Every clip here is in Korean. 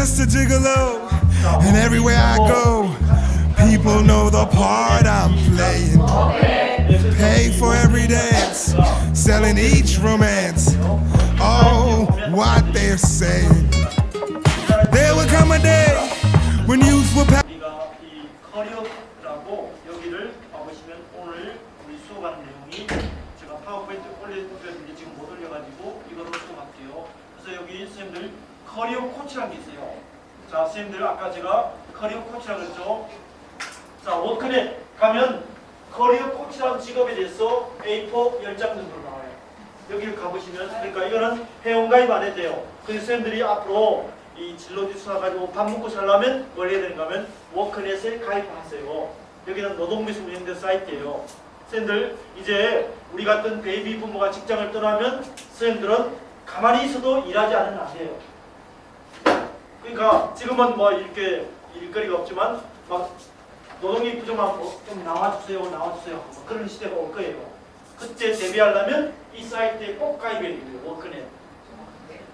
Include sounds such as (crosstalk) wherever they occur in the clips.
just a gigolo, and everywhere I go, people know the part I'm playing. Pay for every dance, selling each romance. Oh, what they're saying. There will come a day when youth will pass. 우리가 이 커리어라고 여기를 봐보시면 오늘 우리 수업하는 내용이 제가 파워포인트 올려드렸는데 지금 못 올려가지고 이거로 수업할게요. 그래서 여기 선생님들 커리어 코치라는 게 있어요. 자, 선생님들 아까 제가 커리어 코치라고 했죠. 자, 워크넷 가면 커리어 코치라는 직업에 대해서 A4 10장 정도 나와요. 여기를 가보시면 그러니까 이거는 회원가입 안 해도 돼요. 그래서 선생님들이 앞으로 이 진로지 수사 가지고 밥 먹고 살려면 뭘 해야 되는가 하면 워크넷에 가입하세요. 여기는 노동미술 운영된 사이트예요. 선생님들 이제 우리 같은 베이비 부모가 직장을 떠나면 선생님들은 가만히 있어도 일하지 않으면 안 돼요. 그러니까 지금은 뭐 이렇게 일거리가 없지만 막 노동이 부족하고 뭐좀 나와주세요, 나와주세요. 뭐 그런 시대가 올 거예요. 그때 대비하려면 이 사이트에 꼭 가입해야 돼요. 워크넷.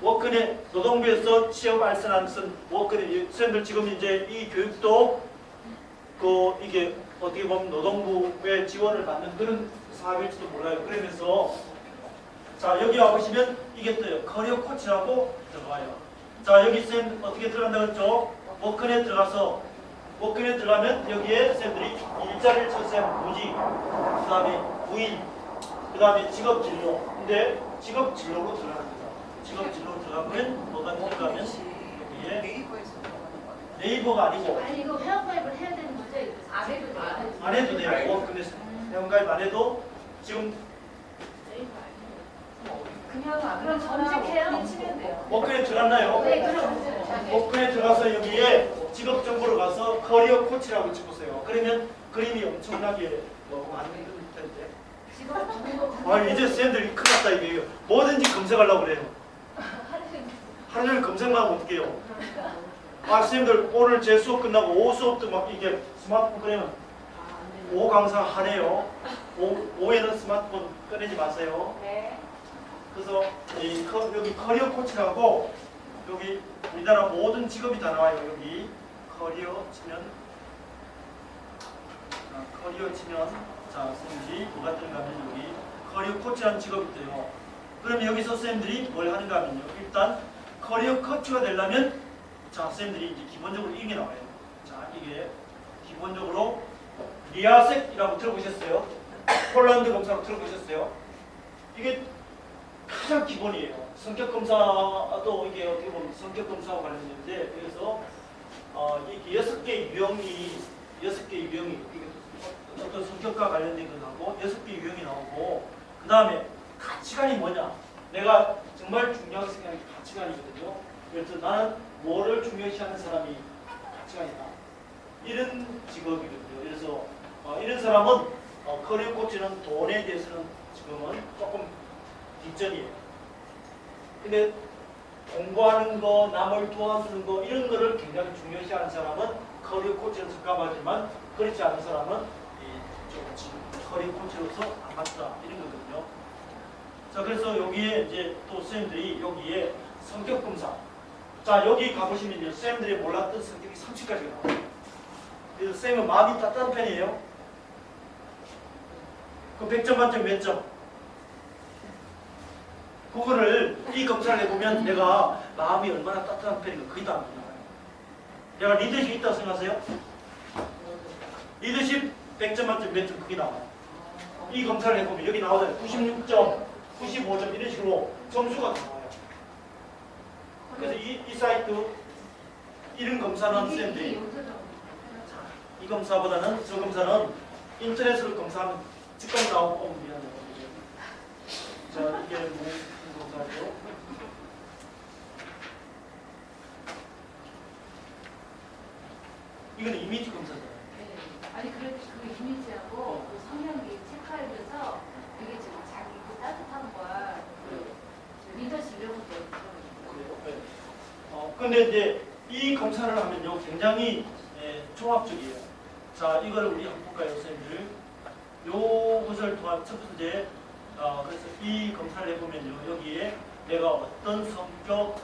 워크넷 노동부에서 취업 알선하는 쓴 워크넷 선생님들 지금 이제 이 교육도 그 이게 어떻게 보면 노동부의 지원을 받는 그런 사업일지도 몰라요. 그러면서 자 여기 와 보시면 이게 떠요. 커리어 코치라고 들어가요. 자 여기 쌤 어떻게 들어간다고 했죠? 워크넷 들어가서 워크넷 들어가면 여기에 쌤들이 일자리를 찾으세요. 무직, 그 다음에 부인, 그 다음에 직업 진로. 근데 직업 진로로 들어갑니다. 직업 진로로 들어가면 뭐가 들어가면 여기에 네이버가 아니고 아니 이거 회원가입을 해야 되는 거죠? 안 해도 돼요? 안 해도 돼요. 워크넷 회원가입 안 해도 지금 그냥 안 그럼 검색해요? 치면 돼요. 워크넷 들어갔나요? 네, 그럼 워크넷 들어가서 여기에 직업 정보로 가서 커리어 코치라고 찍으세요. 그러면 그림이 엄청나게 뭐 많은 텐데. 직업 정보 아 이제 쌤들이 큰일 났다 이게 뭐든지 검색하려고 그래요. 하루 종일 검색만 하면 어떡해요. (laughs) 아 쌤들 오늘 제 수업 끝나고 오후 수업도 막 이게 스마트폰 꺼내면 오후 강사 하네요. 오후, 오후에는 스마트폰 꺼내지 마세요. 네. 그래서 이 커, 여기 커리어 코치라고 여기 우리나라 모든 직업이 다 나와요. 여기 커리어 치면 아, 커리어 치면 자 선생님들이 뭐가 뜨는가 하면 여기 커리어 코치라는 직업이 있대요. 그럼 여기서 선생님들이 뭘 하는가 하면요. 일단 커리어 코치가 되려면 자 선생님들이 이제 기본적으로 이게 나와요. 자 이게 기본적으로 리아색이라고 들어보셨어요? 폴란드 검사로 들어보셨어요? 이게 가장 기본이에요. 성격 검사도 이게 어떻게 보면 성격 검사와 관련된데 그래서 어, 이게 여섯 개 유형이 여섯 개 유형이 어떤 성격과 관련된 것하고 여섯 개 유형이 나오고 그 다음에 가치관이 뭐냐? 내가 정말 중요하게 생각하는 게 가치관이거든요. 그래서 나는 뭐를 중요시하는 사람이 가치관이다. 이런 직업이거든요. 그래서 어, 이런 사람은 어, 커리어 코치는 돈에 대해서는 지금은 조금 뒷전이에요. 근데 공부하는 거, 남을 도와주는 거 이런 거를 굉장히 중요시하는 사람은 커리어 코치로 적합하지만 그렇지 않은 사람은 커리어 코치로서 안 맞다 이런 거거든요. 자 그래서 여기에 이제 또 쌤들이 여기에 성격 검사. 자 여기 가보시면요 쌤들이 몰랐던 성격이 30가지가 나와요. 그래서 쌤은 마음이 따뜻한 편이에요. 그 100점 만점 몇 점? 그거를 이 검사를 해보면 내가 마음이 얼마나 따뜻한 편인가 그게 다안 나와요. 내가 리더십 있다고 생각하세요? 리더십 100점 만점 몇 점 그게 나와요. 이 검사를 해보면 여기 나오잖아요. 96점, 95점 이런 식으로 점수가 나와요. 그래서 이, 이 사이트 이런 검사는 쌤들이 이 검사보다는 저 검사는 인터넷으로 검사하면 직접 나오고 어, 미안해요. 자 이게 뭐 검사죠? 이미지 검사잖아요. 아니 그래도 그 이미지하고 그 성향이 체크하면서 이게 지금 자기 그 따뜻함과 그 리더십 이런 것도 그래요? 네. 어, 근데 이제 이 검사를 하면요 굉장히 예, 종합적이에요. 자 이거를 우리 한번 볼까요, 선생님들? 요 것을 통한 첫 번째 어, 그래서 이 검사를 해보면요 여기에 내가 어떤 성격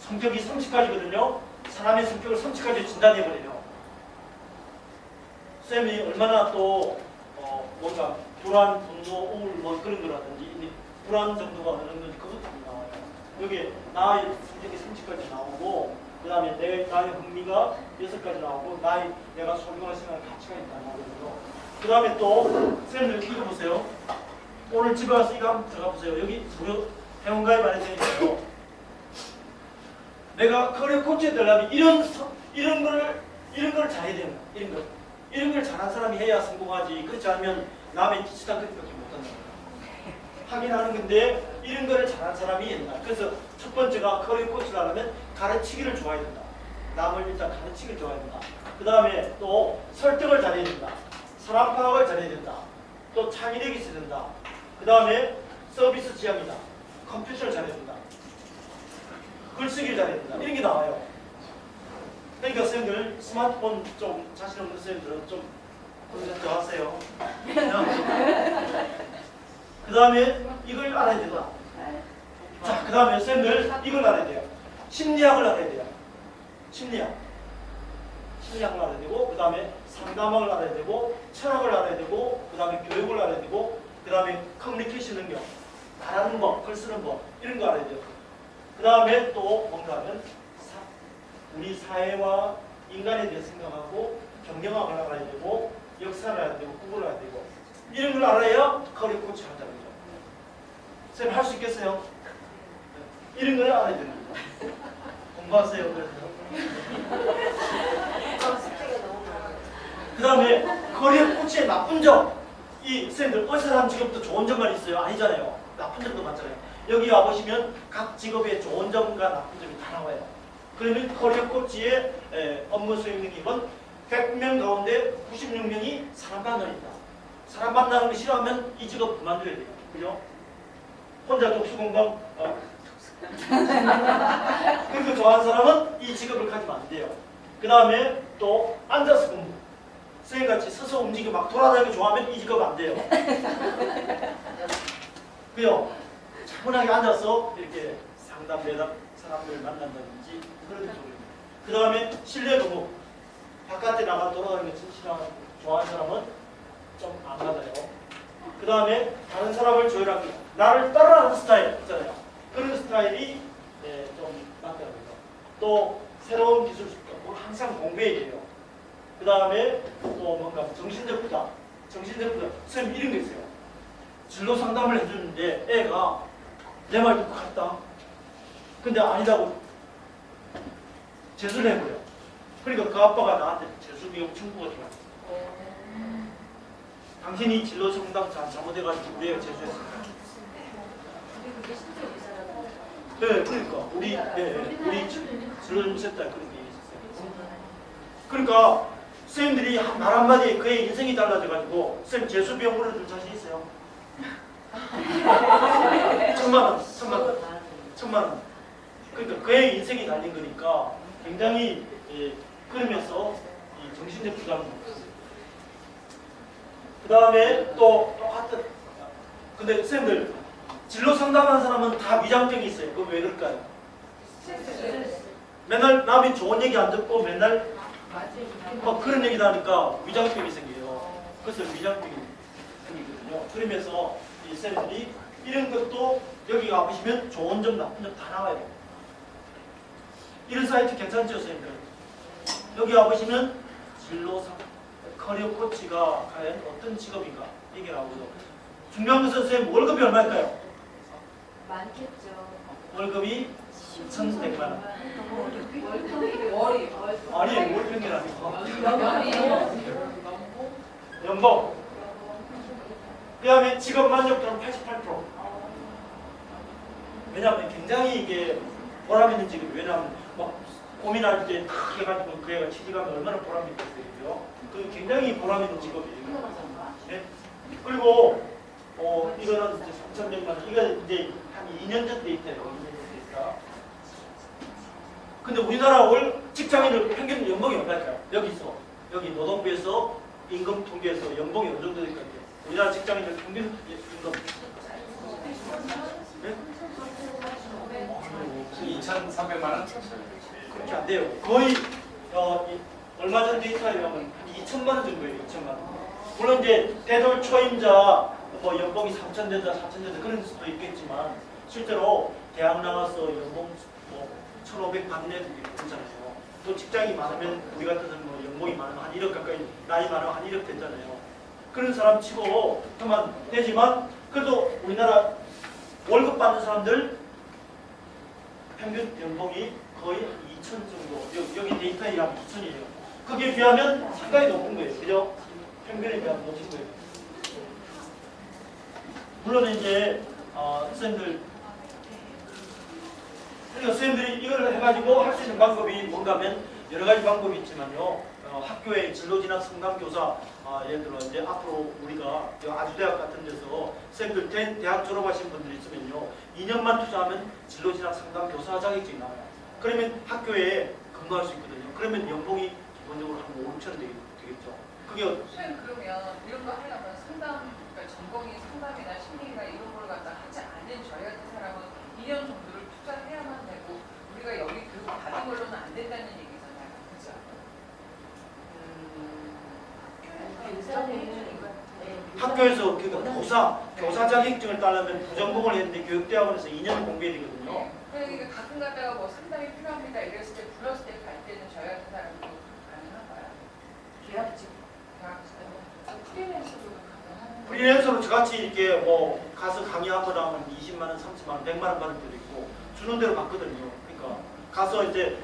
성격이 30가지거든요. 사람의 성격을 솔직하게 진단해버려요. 쌤이 얼마나 또 어, 뭔가 불안, 분노, 우울 뭐 그런 거라든지 이 불안 정도가 어느 정도인지 그것도 나와요. 여기 나의 성격이 30까지 나오고 그 다음에 내 나의 흥미가 여섯 가지 나오고 나의 내가 소중한 생각 가치가 있다 나오거든요. 그 다음에 또 쌤들 이거 보세요. 오늘 집에 가서 이거 한번 들어가 보세요. 여기 무료 회원가입 되어 있어요. 내가 커리어 코치에 되려면 이런 서- 이런 거를 이런 걸 잘해야 거야. 이런 거 이런 걸 잘한 사람이 해야 성공하지. 그렇지 않으면 남의 기치다 그렇게밖에 못한다. 하긴 하는 건데 이런 거를 잘한 사람이 옛날. 그래서 첫 번째가 커리어 코치를 하려면 가르치기를 좋아해야 된다. 남을 일단 가르치기를 좋아해야 된다. 그 다음에 또 설득을 잘해야 된다. 사람 파악을 잘해야 된다. 또 창의력이 있어야 된다. 그 다음에 서비스 지향이다. 컴퓨터를 잘해야 된다. 글쓰기를 잘해야 된다. 이런 게 나와요. 그러니까 선생님들 스마트폰 좀 자신 없는 선생님들은 좀 콘센트 하세요. 그 다음에 이걸 알아야 된다. 자, 그 다음에 선생님들 이걸 알아야 돼요. 심리학을 알아야 돼요. 심리학. 심리학을 알아야 되고, 그 다음에 상담학을 알아야 되고, 철학을 알아야 되고, 그 다음에 교육을 알아야 되고, 그 다음에 커뮤니케이션 능력, 말하는 법, 글 쓰는 법, 이런 거 알아야 돼요. 그 다음에 또 뭔가 하면 사, 우리 사회와 인간에 대해 생각하고 경영학을 알아야 되고 역사를 알아야 되고 국어를 알아야 되고 이런 걸 알아야 커리어 코치 한다는 거죠. 쌤할수 있겠어요? 이런 걸 알아야 되는 거죠. 공부하세요. 그래서. 그 다음에 커리어 코치의 나쁜 점. 이 쌤들 의사 사람 직업도 좋은 점만 있어요? 아니잖아요. 나쁜 점도 많잖아요. 여기 와보시면 각 직업의 좋은 점과 나쁜 점이 다 나와요. 그러면 커리어 코치의 에, 업무 수행 능력은 100명 가운데 96명이 사람 만나는다. 사람 만나는 거 싫어하면 이 직업 그만둬야 돼요. 그죠? 혼자 독수 공방 어. (laughs) 그거 좋아하는 사람은 이 직업을 가지면 안 돼요. 그 다음에 또 앉아서 공부. 선생님같이 서서 움직이고 막 돌아다니는 거 좋아하면 이 직업 안 돼요. (laughs) 그요? 차분하게 앉아서 이렇게 상담 대담 사람들 만난다든지 그런 쪽입니다. 그 다음에 실내 근무. 바깥에 나가 돌아다니는 거 싫어하는 좋아하는 사람은 좀안 맞아요. 그 다음에 다른 사람을 조율하기. 나를 따라하는 스타일 있잖아요. 그런 스타일이 네, 좀 거죠. 또 새로운 기술 뭐 항상 공부해야 돼요. 그 다음에 또 뭔가 정신적 부담. 정신적 부담. 선생님 이런 게 있어요. 진로 상담을 해주는데 애가 내 말 듣고 갔다. 근데 아니다고 재수를 해버려. 그러니까 그 아빠가 나한테 재수 비용 청구가 들어왔어. 당신이 진로 잘 잘못해가지고 우리 애가 재수했습니다. 그게 실제 의사라고. 네, 그러니까 우리 네, 우리 진로 센터 그런 게 있었어요. 그러니까 선생님들이 말 한마디에 그의 인생이 달라져가지고 선생님 재수 비용 물어줄 자신 있어요? (laughs) 천만 원, 천만 원, 천만 원. 그러니까 그의 인생이 달린 거니까 굉장히 예, 그러면서 이 정신적 부담을 그 다음에 또 똑같은 근데 선생님들 진로 상담하는 사람은 다 위장병이 있어요. 그거 왜 그럴까요? 맨날 남이 좋은 얘기 안 듣고 맨날 막 그런 얘기를 하니까 위장병이 생겨요. 그래서 위장병이 생기거든요. 그러면서 이 쌤들이 이런 것도 여기 가보시면 좋은 점, 나쁜 점 다 나와요. 이런 사이트 괜찮죠, 쌤들? 여기 와보시면 진로상, 커리어 코치가 과연 어떤 직업인가 이게 나오죠. 중요한 것은 쌤 월급이 얼마일까요? 많겠죠. 월급이 1,100만 원. 월이 아니, 월평이 아니고. 월이 연봉. 그 다음에 직업 만족도는 88%. 왜냐하면 굉장히 이게 보람 있는 직업이 왜냐하면 막 고민할 때 탁 해가지고 그 애가 취직하면 얼마나 보람 있겠어요. 그 굉장히 보람 있는 직업이에요. 네? 그리고 어 이거는 이제 3,100만 원. 이거 이제 한 2년 전 데이터예요. 2년 전 데이터. 근데 우리나라 월 직장인들 평균 연봉이 얼마일까요? 여기서 여기 노동부에서 임금 통계에서 연봉이 어느 정도 될까요? 우리나라 직장인들 평균 임금 네? 2,300만 원? 그렇게 안 돼요. 거의 어, 이- 얼마 전 데이터에 보면 2천만 원 정도예요. 2천만 원. 물론 이제 대졸 초임자 뭐 연봉이 3천 된다, 4천 된다 그런 수도 있겠지만 실제로 대학 나와서 연봉 뭐 1,500 받는 애들이 있잖아요. 또 직장이 많으면 우리 같아서는 뭐 연봉이 많으면 한 1억 가까이 나이 많으면 한 1억 됐잖아요. 그런 사람 치고 그만 되지만 그래도 우리나라 월급 받는 사람들 평균 연봉이 거의 2천 정도 여- 여기 데이터에 의하면 2천이에요. 그게 비하면 상당히 높은 거예요. 그죠? 평균에 비하면 높은 거예요. 물론 이제 어, 선생님들 그러니까 선생님들이 이걸 해가지고 할 수 있는 방법이 뭔가 하면 여러 가지 방법이 있지만요. 어, 학교의 진로진학 성당교사 아, 예를 들어 이제 앞으로 우리가 이 아주대학 같은 데서 선생님들 대, 대학 졸업하신 분들이 있으면요. 2년만 투자하면 진로진학 성당교사 자격증이 나와요. 그러면 학교에 근무할 수 있거든요. 그러면 연봉이 기본적으로 한 5, 6천 되겠, 되겠죠. 그게 선생님 그러면 이런 거 하려면 상담, 그러니까 전공이 상담이나 심리나 이런 걸 갖다 하지 않은 저희 같은 사람은 2년 정도를 투자해야만 되고 우리가 여기 교육 받은 걸로는 안 된다는 얘기잖아요. 그죠? 학 그 교사, 교사 자격증을 따려면 부전공을 했는데 교육대학원에서 2년 공부해야 되거든요. 네. 그러니까 가끔 가다가 뭐 상담이 필요합니다 이랬을 때 불렀을 때 갈 때는 저희 같은 사람도 가능한가요? 계약직. 계약직. 프리랜서도 가능한 프리랜서로 저같이 이렇게 뭐 가서 강의하고 나면 20만 원, 30만 원, 100만 원 받을 때도 있고 주는 대로 받거든요. 그러니까 가서 이제